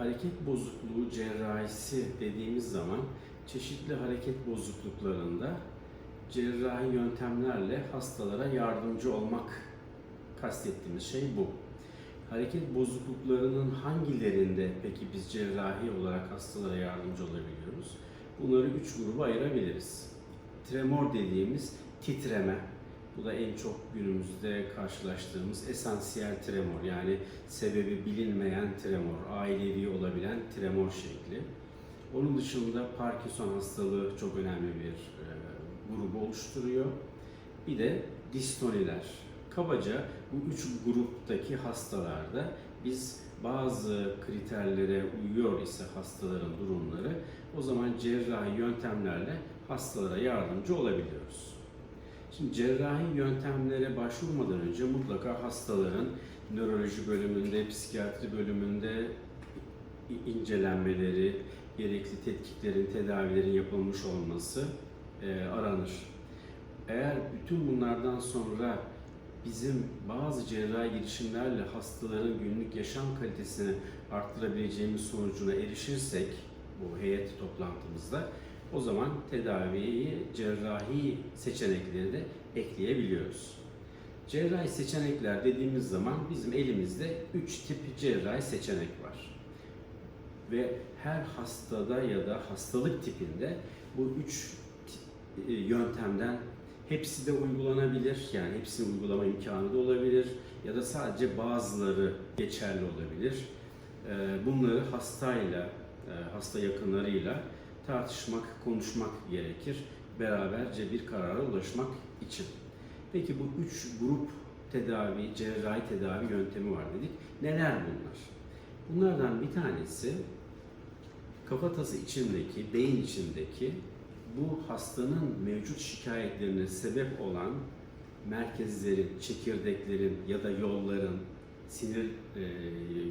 hareket bozukluğu cerrahisi dediğimiz zaman çeşitli hareket bozukluklarında cerrahi yöntemlerle hastalara yardımcı olmak kastettiğimiz şey bu. Hareket bozukluklarının hangilerinde peki biz cerrahi olarak hastalara yardımcı olabiliyoruz? Bunları üç gruba ayırabiliriz. Tremor dediğimiz titreme, bu da en çok günümüzde karşılaştığımız esansiyel tremor yani sebebi bilinmeyen tremor, ailevi olabilen tremor şekli. Onun dışında Parkinson hastalığı çok önemli bir e, grubu oluşturuyor. Bir de distoniler. Kabaca bu üç gruptaki hastalarda biz bazı kriterlere uyuyor ise hastaların durumları o zaman cerrahi yöntemlerle hastalara yardımcı olabiliyoruz. Şimdi cerrahi yöntemlere başvurmadan önce mutlaka hastaların nöroloji bölümünde, psikiyatri bölümünde incelenmeleri, gerekli tetkiklerin, tedavilerin yapılmış olması e, aranır. Eğer bütün bunlardan sonra bizim bazı cerrahi girişimlerle hastaların günlük yaşam kalitesini arttırabileceğimiz sonucuna erişirsek bu heyet toplantımızda o zaman tedaviyi cerrahi seçenekleri de ekleyebiliyoruz. Cerrahi seçenekler dediğimiz zaman bizim elimizde 3 tip cerrahi seçenek var. Ve her hastada ya da hastalık tipinde bu 3 yöntemden hepsi de uygulanabilir. Yani hepsini uygulama imkanı da olabilir ya da sadece bazıları geçerli olabilir. Ee, Bunları hastayla, e, hasta yakınlarıyla tartışmak, konuşmak gerekir. Beraberce bir karara ulaşmak için. Peki bu üç grup tedavi, cerrahi tedavi yöntemi var dedik. Neler bunlar? Bunlardan bir tanesi kafatası içindeki, beyin içindeki bu hastanın mevcut şikayetlerine sebep olan merkezlerin, çekirdeklerin ya da yolların, sinir e,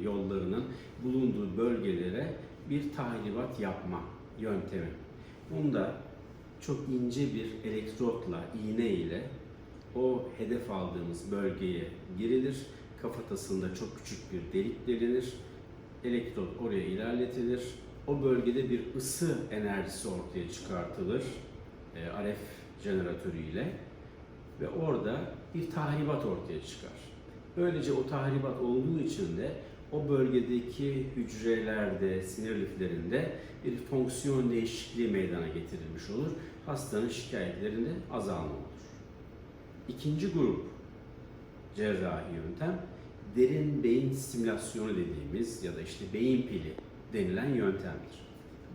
yollarının bulunduğu bölgelere bir tahribat yapma yöntemi. Bunda çok ince bir elektrotla, iğne ile o hedef aldığımız bölgeye girilir. Kafatasında çok küçük bir delik delinir. Elektrot oraya ilerletilir. O bölgede bir ısı enerjisi ortaya çıkartılır. E, RF jeneratörüyle ve orada bir tahribat ortaya çıkar. Böylece o tahribat olduğu için de o bölgedeki hücrelerde, sinir liflerinde bir fonksiyon değişikliği meydana getirilmiş olur. Hastanın şikayetlerinde azalma olur. İkinci grup cerrahi yöntem derin beyin stimülasyonu dediğimiz ya da işte beyin pili denilen yöntemdir.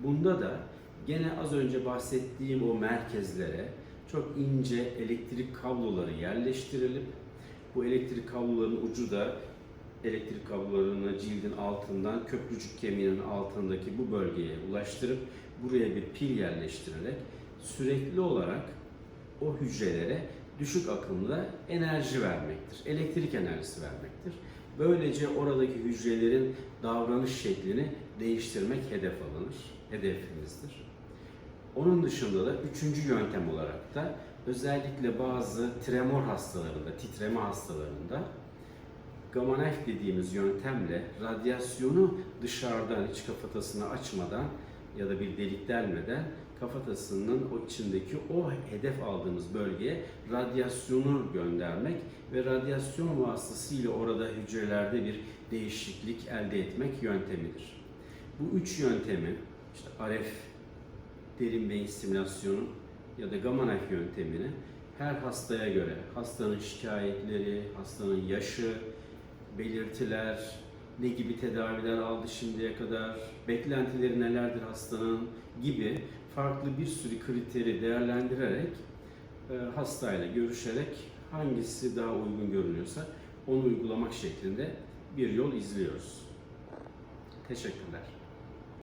Bunda da gene az önce bahsettiğim o merkezlere çok ince elektrik kabloları yerleştirilip bu elektrik kablolarının ucu da elektrik kablolarını cildin altından köprücük kemiğinin altındaki bu bölgeye ulaştırıp buraya bir pil yerleştirerek sürekli olarak o hücrelere düşük akımda enerji vermektir. Elektrik enerjisi vermektir. Böylece oradaki hücrelerin davranış şeklini değiştirmek hedef alınır. Hedefimizdir. Onun dışında da üçüncü yöntem olarak da özellikle bazı tremor hastalarında, titreme hastalarında gamma knife dediğimiz yöntemle radyasyonu dışarıdan hiç kafatasını açmadan ya da bir delik delmeden kafatasının o içindeki o hedef aldığımız bölgeye radyasyonu göndermek ve radyasyon vasıtasıyla orada hücrelerde bir değişiklik elde etmek yöntemidir. Bu üç yöntemi işte RF derin beyin stimülasyonu ya da gamma knife yöntemini her hastaya göre hastanın şikayetleri, hastanın yaşı, belirtiler, ne gibi tedaviler aldı şimdiye kadar, beklentileri nelerdir hastanın gibi farklı bir sürü kriteri değerlendirerek e, hastayla görüşerek hangisi daha uygun görünüyorsa onu uygulamak şeklinde bir yol izliyoruz. Teşekkürler.